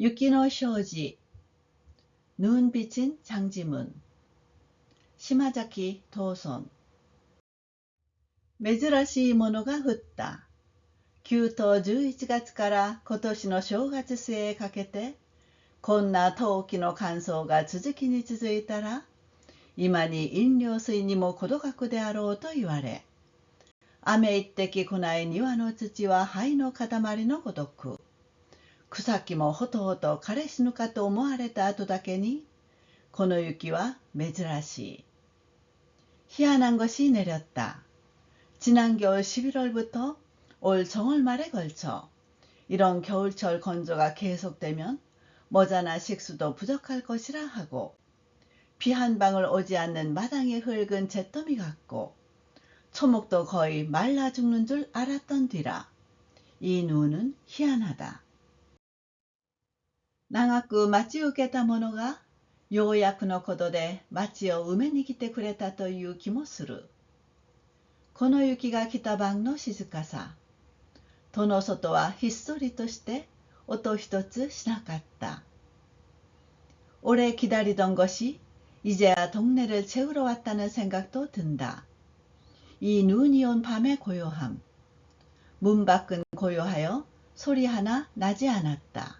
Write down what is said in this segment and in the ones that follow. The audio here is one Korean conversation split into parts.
유키노 쇼지 눈 비친 장지문 시마자키 도손 珍しいものが降った。9と11月から今年の正月末へかけて、こんな陶器の乾燥が続きに続いたら、今に飲料水にも程がくであろうと言われ、雨一滴来ない庭の土は灰の塊のごとく、 草木もほとほと枯れ死ぬかと思われた後だけに、この雪は珍しい。희한한 것이 내렸다. 지난 겨울 11월부터 올 정월 말에 걸쳐 이런 겨울철 건조가 계속되면 머자나 식수도 부족할 것이라 하고 비 한 방울 오지 않는 마당의 흙은 잿더미 같고 초목도 거의 말라 죽는 줄 알았던 뒤라 이 눈은 희한하다. 長く待ち受けたものがようやくのことで町を埋めに来てくれたという気もする。この雪が来た晩の静かさ。戸の外はひっそりとして音一つしなかった。 오래 기다리던 것이 이제야 동네를 채우러 왔다는 생각도 든다. 이 눈이 온 밤의 고요함. 문 밖은 고요하여 소리 하나 나지 않았다.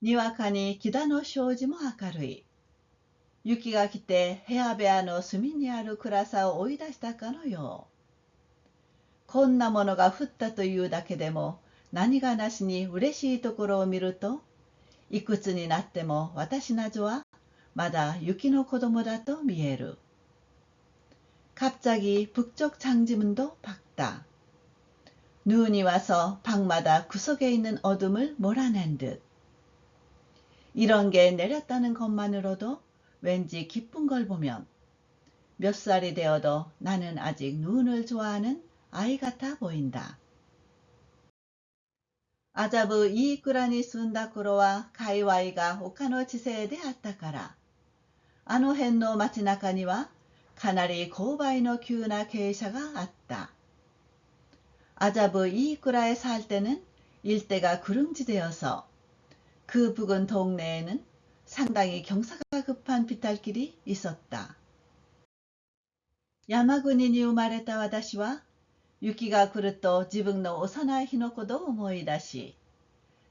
にわかに木田の障子も明るい。雪が来て部屋部屋の隅にある暗さを追い出したかのよう。こんなものが降ったというだけでも何がなしに嬉しいところを見るといくつになっても私などはまだ雪の子供だと見える。갑자기 북쪽 장지문도 박다. 눈이 와서 방마다 구석에 있는 어둠을 몰아낸 듯. 이런 게 내렸다는 것만으로도 왠지 기쁜 걸 보면 몇 살이 되어도 나는 아직 눈을 좋아하는 아이 같아 보인다. 麻布いい蔵に住んだ頃は界隈が他の地勢であったから、あの辺の街中にはかなり勾配の急な傾斜があった。아자부 이이쿠라에 살 때는 일대가 구릉지대여서 그 부근 동네에는 상당히 경사가 급한 비탈길이 있었다. 야마군이니우 말했다 와다시와 유키가 그릇도 지붕노 오사나 히노코도 오모이다시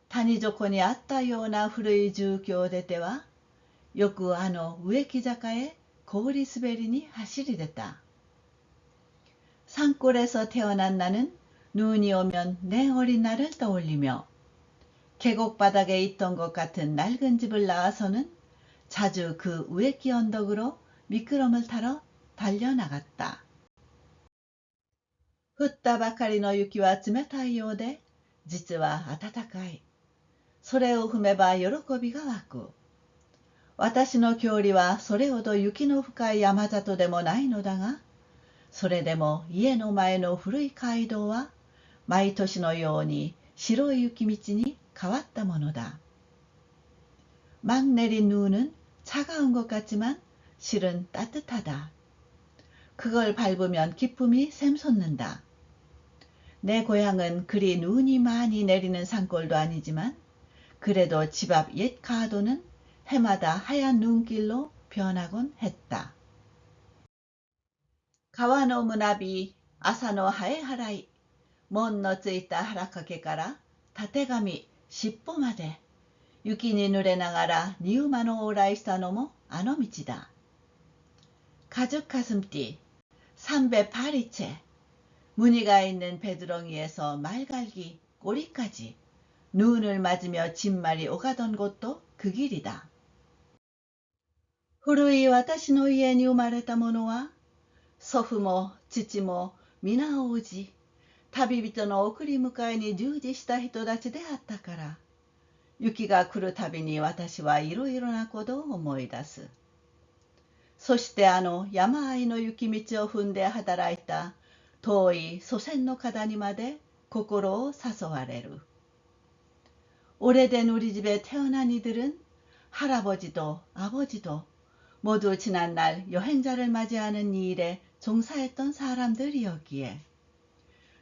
다니조코니 아따 요나 후르이주 교대 때와 요구 아노 우에키 작가의 고우리 스베리니 하실이 됐다. 산골에서 태어난 나는 눈이 오면 내 어린 날을 떠올리며 계곡 바닥에 있던 것 같은 낡은 집을 나와서는 자주 그 우에키 언덕으로 미끄럼을 타러 달려나갔다. 降ったばかりの雪は冷たいようで、実は暖かい。それを踏めば喜びが湧く。私の郷里はそれほど雪の深い山里でもないのだが、それでも家の前の古い街道は、毎年のように 白い雪道に変わったものだ。막 내린 눈은 차가운 것 같지만 실은 따뜻하다. 그걸 밟으면 기쁨이 샘솟는다. 내 고향은 그리 눈이 많이 내리는 산골도 아니지만 그래도 집 앞 옛 가도는 해마다 하얀 눈길로 변하곤 했다. 川の胸び朝のハエハライ 門のついた腹掛けからたてがみ尻尾まで雪に濡れながらニウマの往来したのもあの道だ。 가죽 가슴띠, 삼배 파리채, 무늬가 있는 배두렁이에서 말갈기, 꼬리까지 눈을 맞으며 진말이 오가던 곳도 그 길이다. 古い私の家に生まれた者は祖父も父も皆王子 旅人の送り迎えに従事した人たちであったから雪が来るたびに私はいろいろなことを思い出すそしてあの山あいの雪道を踏んで働いた遠い祖先の方にまで心を誘われる오래된우리집에태어난이들은할아버지도아버지도모두지난날여행자를맞이하는이 일에 종사했던 사람들이었기에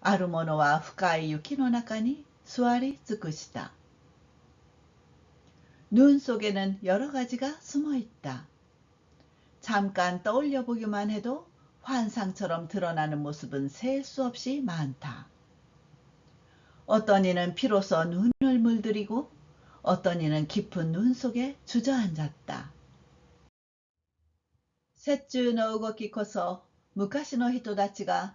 ある者は深い雪の中に座り尽くした。눈속에는여러가지가숨어있다잠깐떠올려보기만해도환상처럼드러나는모습은셀수없이많다 어떤 이는 비로소 눈을 물들이고 어떤 이는 깊은 눈 속에 주저앉았다. 셋주の動きこそ昔の人たちが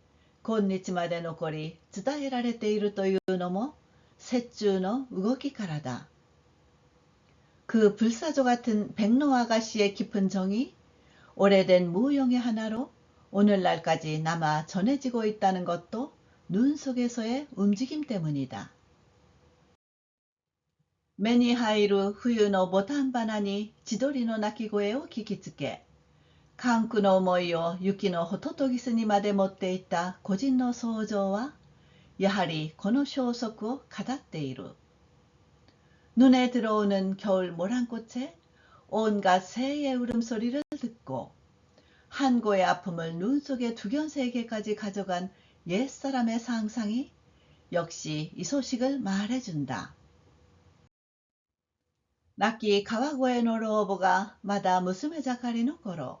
今日まで残り伝えられているというのも雪中の動きからだ。그불사조같은백로아가씨의깊은정이오래된무용의하나로오늘날까지남아전해지고있다는것도눈속에서의움직임때문이다目に入る冬のボタン花に千鳥の鳴き声を聞きつけ 寒苦の思いを雪のホトトギスにまで持っていった個人の想像はやはりこの消息を語っている。눈에들어오는겨울모란꽃에온갖새의울음소리를듣고한고의아픔을눈속에두견세계까지가져간옛사람의상상이역시이소식을말해준다亡き川越の老母がまだ娘盛りの頃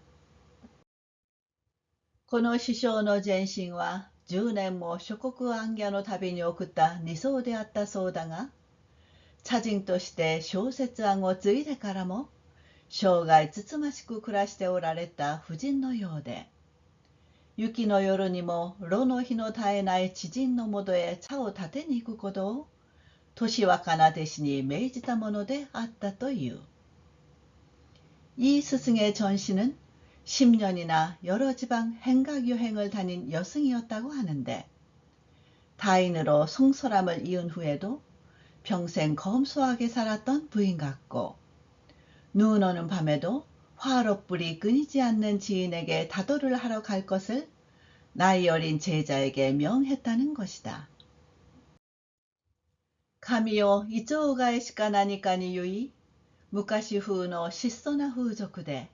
この師匠の前身は10年も諸国暗夜の旅に送った二層であったそうだが、茶人として小説案を継いでからも、生涯つつましく暮らしておられた夫人のようで、雪の夜にも炉の火の絶えない知人のもとへ茶を立てに行くことを、年若な弟子に命じたものであったという。이스승의전신은 10년이나 여러 지방 행각 여행을 다닌 여승이었다고 하는데 다인으로 송설함을 이은 후에도 평생 검소하게 살았던 부인 같고 눈 오는 밤에도 화롯불이 끊이지 않는 지인에게 다도를 하러 갈 것을 나이 어린 제자에게 명했다는 것이다. 가미요 이쪽가의 시간하니까니 유이 무카시 후의 시소나 후조쿠데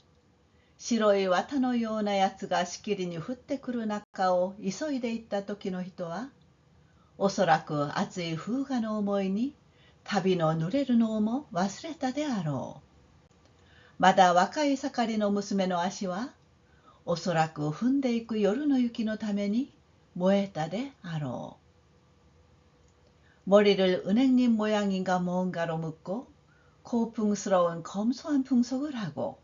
白い綿のようなやつがしきりに降ってくる中を急いでいった時の人はおそらく熱い風雅の思いに旅の濡れるのをも忘れたであろう。まだ若い盛りの娘の足はおそらく踏んでいく夜の雪のために燃えたであろう。머리를은행잎모양인가뭔가로묶고고풍스러운검소한풍속을하고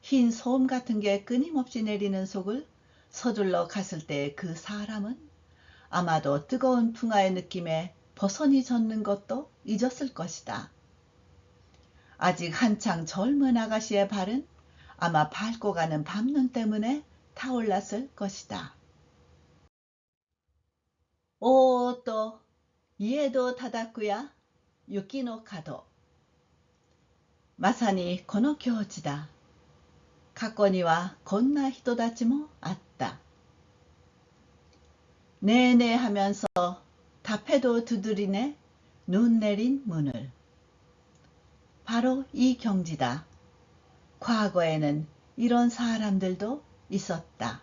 흰 소음 같은 게 끊임없이 내리는 속을 서둘러 갔을 때 그 사람은 아마도 뜨거운 풍화의 느낌에 버선이 젖는 것도 잊었을 것이다. 아직 한창 젊은 아가씨의 발은 아마 밟고 가는 밤눈 때문에 타올랐을 것이다. 오, 또, 이에도 타다쿠야, 유키노 카도. 마사니, この境地だ。 過去にはこんな人たちもあった。 네네 하면서 답해도 두드리네 눈 내린 문을. 바로 이 경지다. 과거에는 이런 사람들도 있었다.